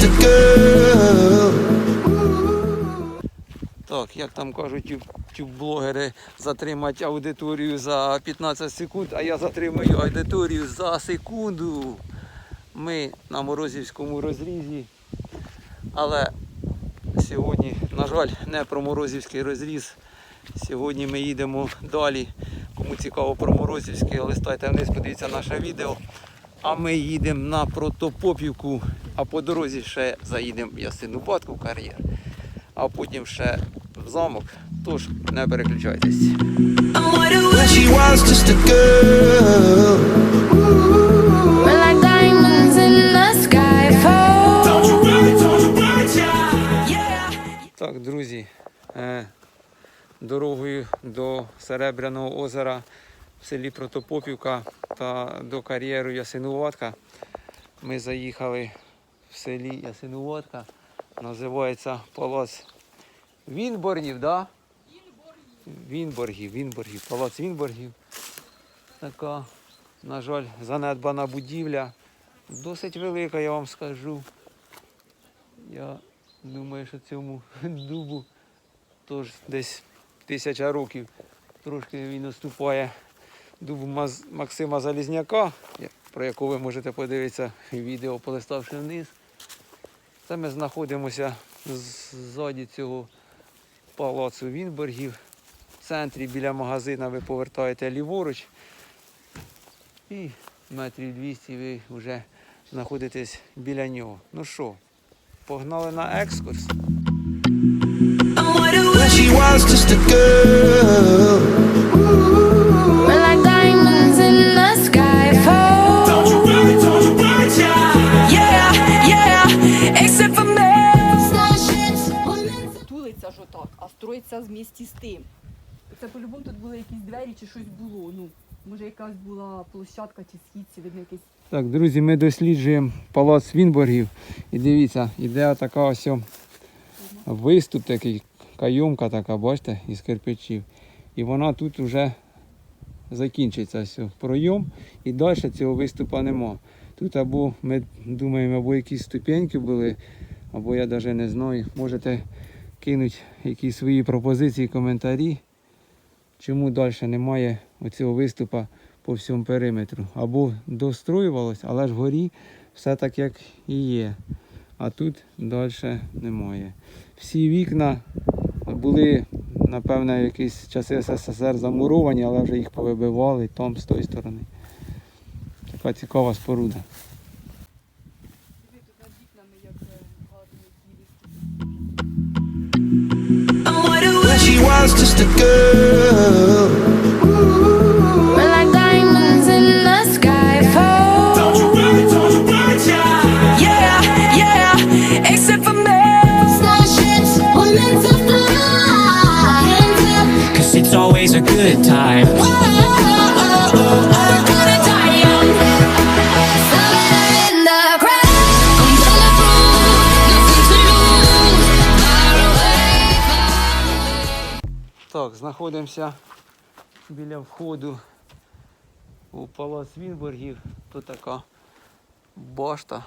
just a girl. Так, як там кажуть тюб-блогери, затримати аудиторію за 15 секунд, а я затримую аудиторію за секунду. Ми на Морозівському розрізі. Але сьогодні, на жаль, не про Морозівський розріз. Сьогодні ми їдемо далі. Кому цікаво про Морозівський, листайте вниз, подивіться наше відео. А ми їдемо на Протопопівку, а по дорозі ще заїдемо в Ясину Батку кар'єр, а потім ще в замок. Тож не переключайтесь. Так, друзі, е, дорогою до Серебряного озера в селі Протопопівка та до кар'єру Ясинуватка ми заїхали в селі Ясинуватка. Називається палац Вінборгів, да? Вінборгів, Вінборгів, палац Вінборгів. Така, на жаль, занедбана будівля. Досить велика, я вам скажу. Я думаю, що цьому дубу теж десь тисяча років. Трошки він уступає Маз- Максима Залізняка, про якого ви можете подивитися відео, полиставши вниз. Це ми знаходимося ззаді цього палацу Вінборгів. В центрі біля магазина ви повертаєте ліворуч. І метрів 200 ви вже знаходитесь біля нього. Ну що, погнали на екскурс. She was just a girl. Строїться з місті з тим. Це по-любому тут були якісь двері чи щось було. Ну, може якась була площадка чи східці, видно якийсь. Так, друзі, ми досліджуємо палац Вінборгів. І дивіться, іде така ось о виступ такий, кайомка така, бачите, із кирпичів. І вона тут вже закінчиться ось пройом. І далі цього виступу нема. Тут або ми думаємо, або якісь ступеньки були, або я навіть не знаю. Можете кинути якісь свої пропозиції, коментарі. Чому далі немає оцього виступу по всьому периметру. Або достроювалось, але ж вгорі все так, як і є. А тут далі немає. Всі вікна були, напевно, якісь часи СССР замуровані, але вже їх повибивали там з тої сторони. Така цікава споруда. was just a girl. We're like diamonds in the sky. Don't you worry, don't you worry. Yeah, yeah, except for me. Starships meant to fly. It's always a good time. Знаходимося біля входу у палац Вінборгів. Тут така башта.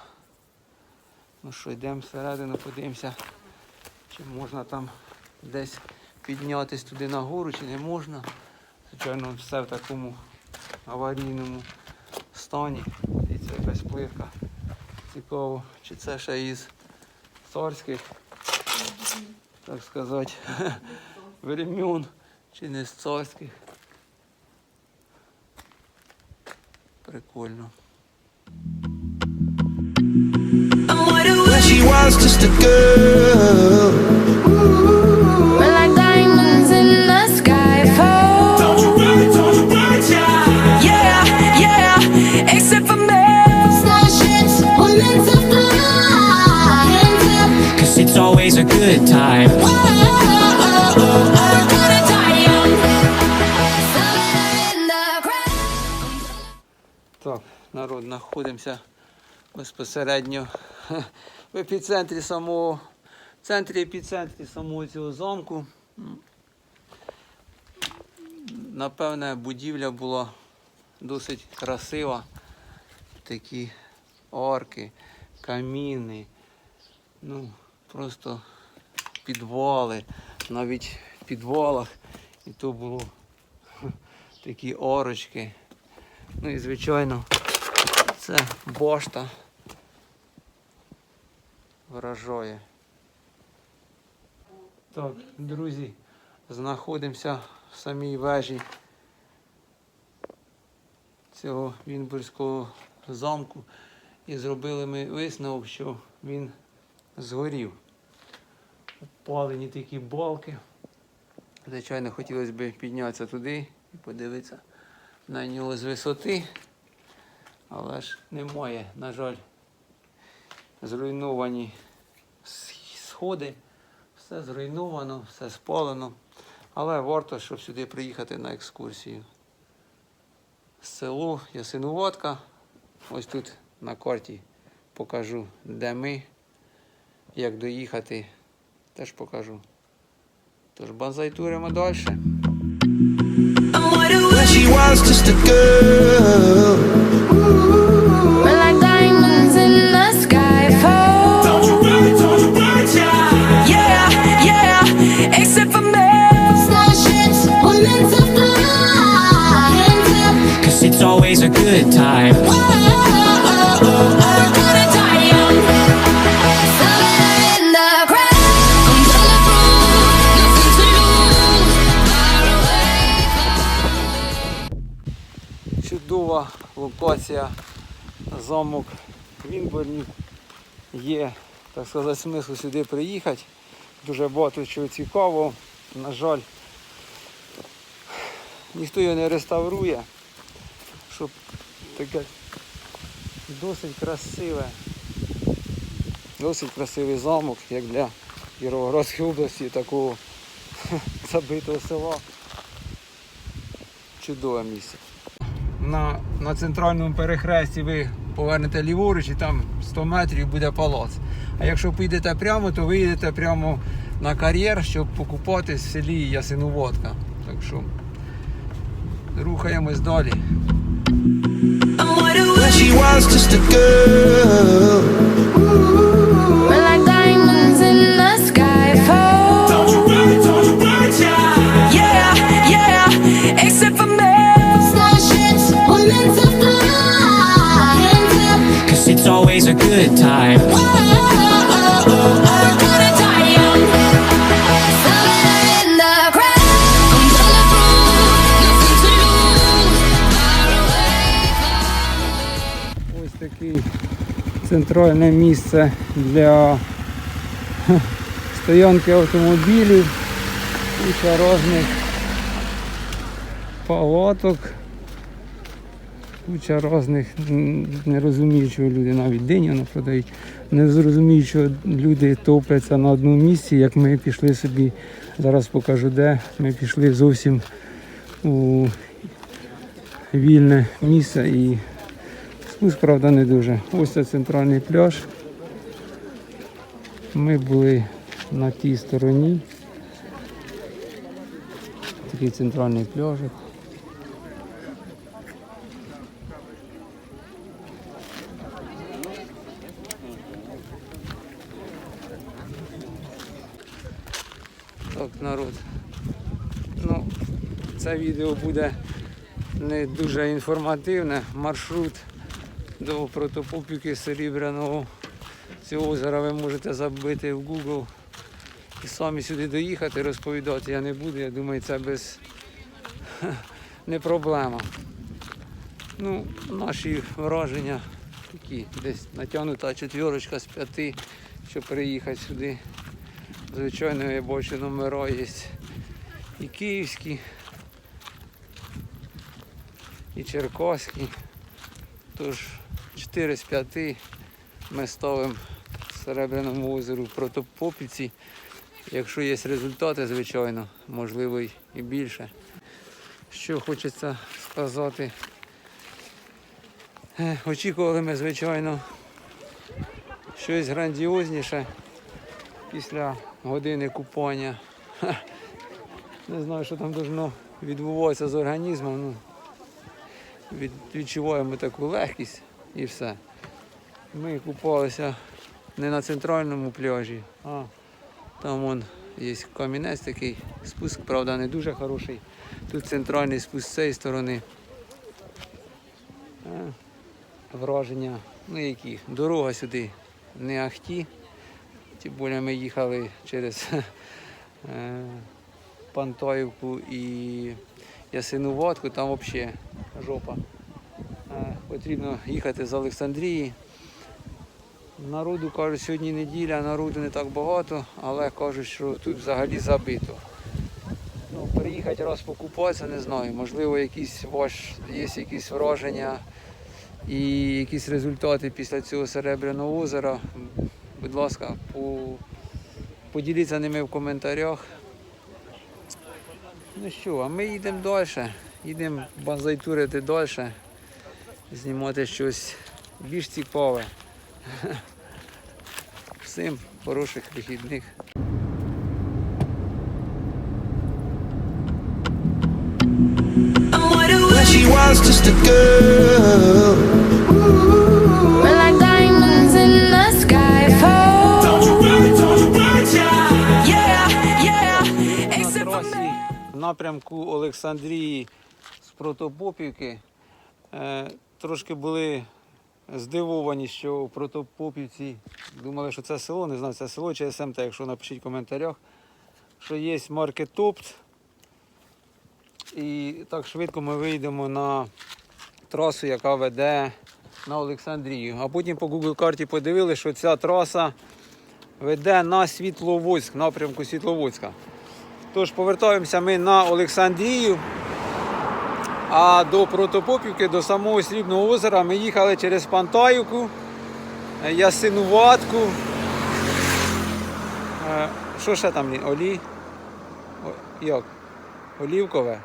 Ну що, йдемо всередину, подивимося, чи можна там десь піднятися туди нагору, чи не можна. Звичайно, все в такому аварійному стані. Дивіться, якась плитка. Цікаво, чи це ще із царських, так сказати, времен, чи не з царських. Прикольно. She was just a girl. We're like diamonds in the sky. Fall. Yeah, yeah, except for me. Cause it's always a good time. Так, народ, знаходимося безпосередньо в епіцентрі самого, в центрі епіцентрі самого цього замку. Напевне, будівля була досить красива. Такі арки, каміни, ну, просто підвали, навіть в підвалах. І то було такі орочки. Ну і звичайно, це башта вражає. Так, друзі, знаходимося в самій вежі цього Вінбурзького замку і зробили ми висновок, що він згорів. Упалені такі балки. Звичайно, хотілося б піднятися туди і подивитися на нього з висоти, але ж немає, на жаль, зруйновані сходи, все зруйновано, все спалено. Але варто, щоб сюди приїхати на екскурсію. Село Ясинуватка. Ось тут на карті покажу, де ми, як доїхати, теж покажу. Тож базайтуримо далі. She was just a girl. Чудова локація, замок Вінборнів. Є, так сказати, смисл сюди приїхати. Дуже багато чого цікавого. На жаль, ніхто його не реставрує, щоб таке досить красиве, досить красивий замок, як для Кіровоградської області, такого забитого села. Чудове місце на, на центральному перехресті ви повернете ліворуч і там 100 метрів буде палац. А якщо підете прямо, то ви їдете прямо на кар'єр, щоб покупатись в селі Ясинуводка. Так що рухаємось далі. She was just a girl. A good time. Oh, oh, oh, oh, oh, центральне місце для стоянки автомобілів, куча різних палаток, куча різних, м, не розумію, чого люди навіть воно продають. Не зрозумію, що люди топляться на одному місці, як ми пішли собі, зараз покажу де. Ми пішли зовсім у вільне місце і Спуск, правда, не дуже. Ось це центральний пляж. Ми були на тій стороні. Такий центральний пляжик. Так, народ. Ну, це відео буде не дуже інформативне. Маршрут до протопопіки Серебряного цього озера ви можете забити в Google і самі сюди доїхати, розповідати я не буду. Я думаю, це без не проблема. Ну, наші враження такі, десь натягнута четвірочка з п'яти, щоб приїхати сюди. Звичайно, я бачу номера є і київські, і черкаські. Тож 4 з 5 ми ставимо Серебряному озеру Протопопіці. Якщо є результати, звичайно, можливо і більше. Що хочеться сказати. Е, Очікували ми, звичайно, щось грандіозніше після години купання. Не знаю, що там должно відбуватися з організмом. Ну, відчуваємо таку легкість і все. Ми купалися не на центральному пляжі, а там вон є камінець такий, спуск, правда, не дуже хороший. Тут центральний спуск з цієї сторони. Е, Враження, ну які, дорога сюди не ахті. Тим більше ми їхали через е, Пантоївку і Ясинуватку, там взагалі жопа. Е, Потрібно їхати з Олександрії. Народу кажуть, сьогодні неділя, народу не так багато, але кажуть, що тут взагалі забито. Ну, приїхати раз покупатися, не знаю. Можливо, якісь ваш, є якісь враження і якісь результати після цього Серебряного озера. Будь ласка, по... поділіться ними в коментарях. Ну що, а ми їдемо далі. Їдемо базайтурити далі, знімати щось більш цікаве. Всім хороших вихідних. I'm wide When awake. she was just a girl. We're like diamonds in the sky. Fall. Yeah, yeah. Except for me. в напрямку Олександрії Протопопівки. Е, трошки були здивовані, що в Протопопівці думали, що це село, не знаю, це село чи СМТ, якщо напишіть в коментарях, що є маркетопт. І так швидко ми вийдемо на трасу, яка веде на Олександрію. А потім по Google карті подивилися, що ця траса веде на Світловодськ, напрямку Світловодська. Тож повертаємося ми на Олександрію. А до Протопопівки, до самого Срібного озера ми їхали через Пантаївку, е, Ясинуватку. Е, Що ще там? Олі? О, як? Олівкове?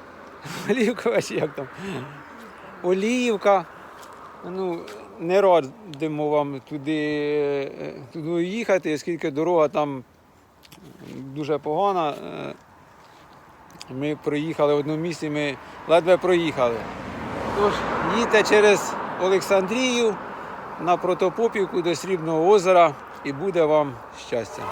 Олівкове чи як там? Оліївка. Ну, не радимо вам туди, е, туди їхати, оскільки дорога там дуже погана. Ми проїхали в одному місці, ми ледве проїхали. Тож їдьте через Олександрію на Протопопівку до Срібного озера і буде вам щастя.